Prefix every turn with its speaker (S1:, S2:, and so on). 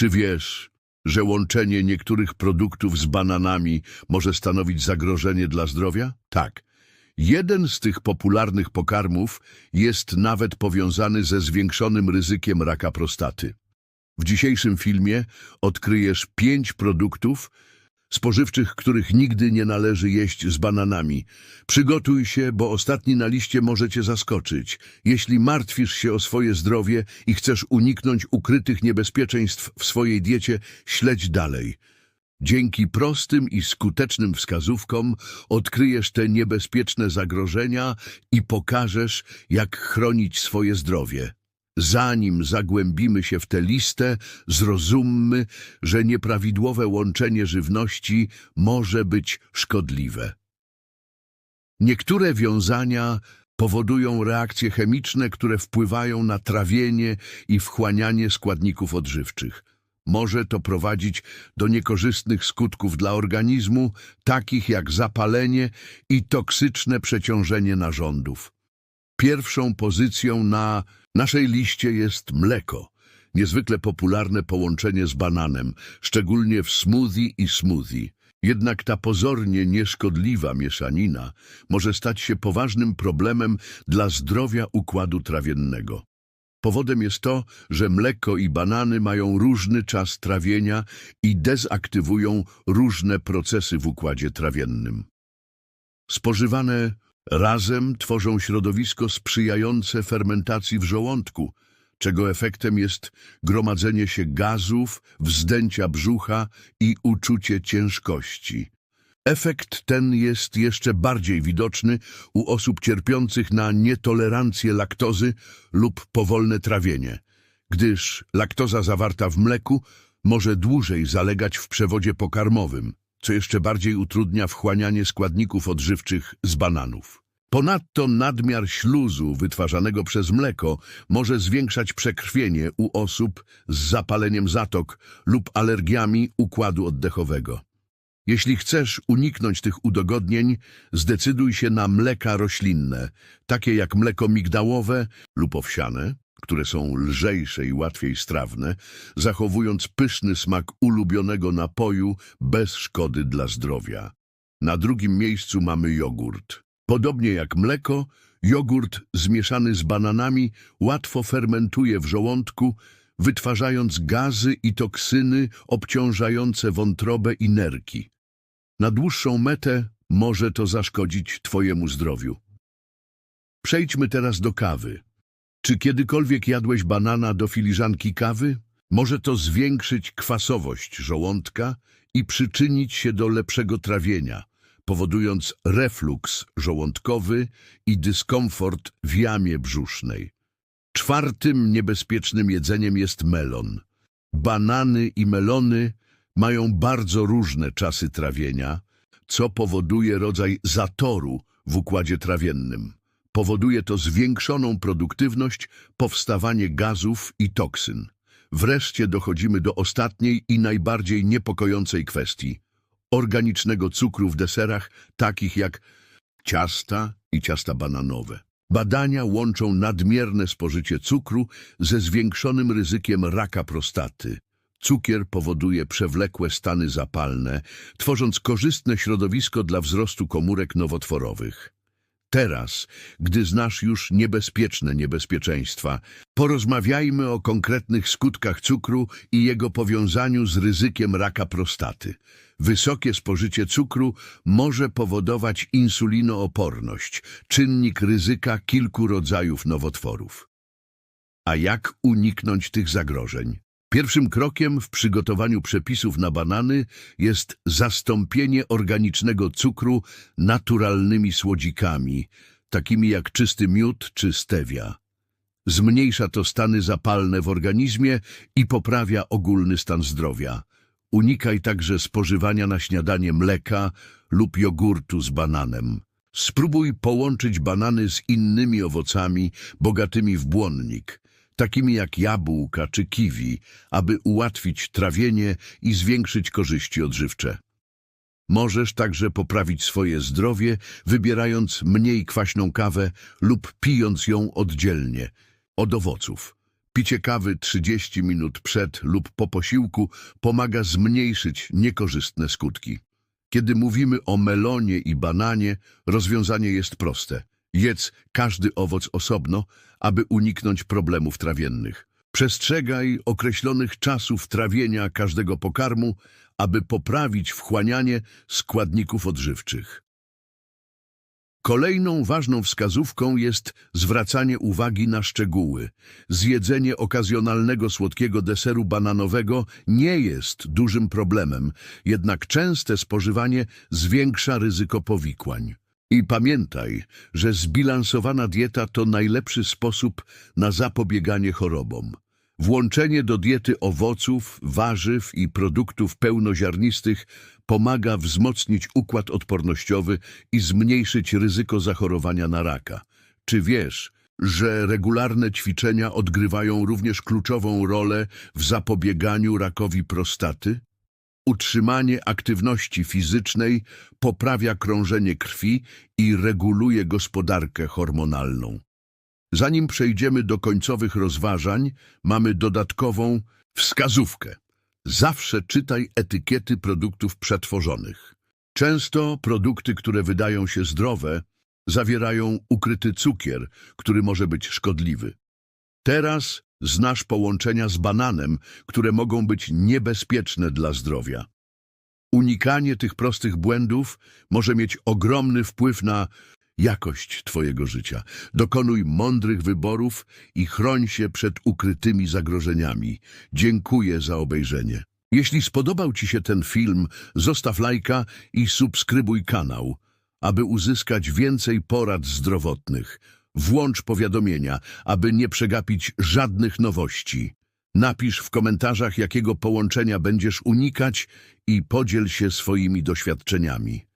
S1: Czy wiesz, że łączenie niektórych produktów z bananami może stanowić zagrożenie dla zdrowia? Tak. Jeden z tych popularnych pokarmów jest nawet powiązany ze zwiększonym ryzykiem raka prostaty. W dzisiejszym filmie odkryjesz pięć produktów spożywczych, których nigdy nie należy jeść z bananami. Przygotuj się, bo ostatni na liście może cię zaskoczyć. Jeśli martwisz się o swoje zdrowie i chcesz uniknąć ukrytych niebezpieczeństw w swojej diecie, śledź dalej. Dzięki prostym i skutecznym wskazówkom odkryjesz te niebezpieczne zagrożenia i pokażesz, jak chronić swoje zdrowie. Zanim zagłębimy się w tę listę, zrozummy, że nieprawidłowe łączenie żywności może być szkodliwe. Niektóre wiązania powodują reakcje chemiczne, które wpływają na trawienie i wchłanianie składników odżywczych. Może to prowadzić do niekorzystnych skutków dla organizmu, takich jak zapalenie i toksyczne przeciążenie narządów. Pierwszą pozycją na naszej liście jest mleko. Niezwykle popularne połączenie z bananem, szczególnie w smoothie i smoothie. Jednak ta pozornie nieszkodliwa mieszanina może stać się poważnym problemem dla zdrowia układu trawiennego. Powodem jest to, że mleko i banany mają różny czas trawienia i dezaktywują różne procesy w układzie trawiennym. Spożywane razem tworzą środowisko sprzyjające fermentacji w żołądku, czego efektem jest gromadzenie się gazów, wzdęcia brzucha i uczucie ciężkości. Efekt ten jest jeszcze bardziej widoczny u osób cierpiących na nietolerancję laktozy lub powolne trawienie, gdyż laktoza zawarta w mleku może dłużej zalegać w przewodzie pokarmowym, co jeszcze bardziej utrudnia wchłanianie składników odżywczych z bananów. Ponadto nadmiar śluzu wytwarzanego przez mleko może zwiększać przekrwienie u osób z zapaleniem zatok lub alergiami układu oddechowego. Jeśli chcesz uniknąć tych udogodnień, zdecyduj się na mleka roślinne, takie jak mleko migdałowe lub owsiane, które są lżejsze i łatwiej strawne, zachowując pyszny smak ulubionego napoju bez szkody dla zdrowia. Na drugim miejscu mamy jogurt. Podobnie jak mleko, jogurt zmieszany z bananami łatwo fermentuje w żołądku, wytwarzając gazy i toksyny obciążające wątrobę i nerki. Na dłuższą metę może to zaszkodzić Twojemu zdrowiu. Przejdźmy teraz do kawy. Czy kiedykolwiek jadłeś banana do filiżanki kawy? Może to zwiększyć kwasowość żołądka i przyczynić się do lepszego trawienia, powodując refluks żołądkowy i dyskomfort w jamie brzusznej. Czwartym niebezpiecznym jedzeniem jest melon. Banany i melony mają bardzo różne czasy trawienia, co powoduje rodzaj zatoru w układzie trawiennym. Powoduje to zwiększoną produktywność, powstawanie gazów i toksyn. Wreszcie dochodzimy do ostatniej i najbardziej niepokojącej kwestii organicznego cukru w deserach, takich jak ciasta i ciasta bananowe. Badania łączą nadmierne spożycie cukru ze zwiększonym ryzykiem raka prostaty. Cukier powoduje przewlekłe stany zapalne, tworząc korzystne środowisko dla wzrostu komórek nowotworowych. Teraz, gdy znasz już niebezpieczne niebezpieczeństwa, porozmawiajmy o konkretnych skutkach cukru i jego powiązaniu z ryzykiem raka prostaty. Wysokie spożycie cukru może powodować insulinooporność, czynnik ryzyka kilku rodzajów nowotworów. A jak uniknąć tych zagrożeń? Pierwszym krokiem w przygotowaniu przepisów na banany jest zastąpienie organicznego cukru naturalnymi słodzikami, takimi jak czysty miód czy stevia. Zmniejsza to stany zapalne w organizmie i poprawia ogólny stan zdrowia. Unikaj także spożywania na śniadanie mleka lub jogurtu z bananem. Spróbuj połączyć banany z innymi owocami bogatymi w błonnik, takimi jak jabłka czy kiwi, aby ułatwić trawienie i zwiększyć korzyści odżywcze. Możesz także poprawić swoje zdrowie, wybierając mniej kwaśną kawę lub pijąc ją oddzielnie od owoców. Picie kawy 30 minut przed lub po posiłku pomaga zmniejszyć niekorzystne skutki. Kiedy mówimy o melonie i bananie, rozwiązanie jest proste. Jedz każdy owoc osobno, aby uniknąć problemów trawiennych. Przestrzegaj określonych czasów trawienia każdego pokarmu, aby poprawić wchłanianie składników odżywczych. Kolejną ważną wskazówką jest zwracanie uwagi na szczegóły. Zjedzenie okazjonalnego słodkiego deseru bananowego nie jest dużym problemem, jednak częste spożywanie zwiększa ryzyko powikłań. I pamiętaj, że zbilansowana dieta to najlepszy sposób na zapobieganie chorobom. Włączenie do diety owoców, warzyw i produktów pełnoziarnistych pomaga wzmocnić układ odpornościowy i zmniejszyć ryzyko zachorowania na raka. Czy wiesz, że regularne ćwiczenia odgrywają również kluczową rolę w zapobieganiu rakowi prostaty? Utrzymanie aktywności fizycznej poprawia krążenie krwi i reguluje gospodarkę hormonalną. Zanim przejdziemy do końcowych rozważań, mamy dodatkową wskazówkę. Zawsze czytaj etykiety produktów przetworzonych. Często produkty, które wydają się zdrowe, zawierają ukryty cukier, który może być szkodliwy. Teraz znasz połączenia z bananem, które mogą być niebezpieczne dla zdrowia. Unikanie tych prostych błędów może mieć ogromny wpływ na jakość Twojego życia. Dokonuj mądrych wyborów i chroń się przed ukrytymi zagrożeniami. Dziękuję za obejrzenie. Jeśli spodobał Ci się ten film, zostaw lajka i subskrybuj kanał, aby uzyskać więcej porad zdrowotnych. Włącz powiadomienia, aby nie przegapić żadnych nowości. Napisz w komentarzach, jakiego połączenia będziesz unikać i podziel się swoimi doświadczeniami.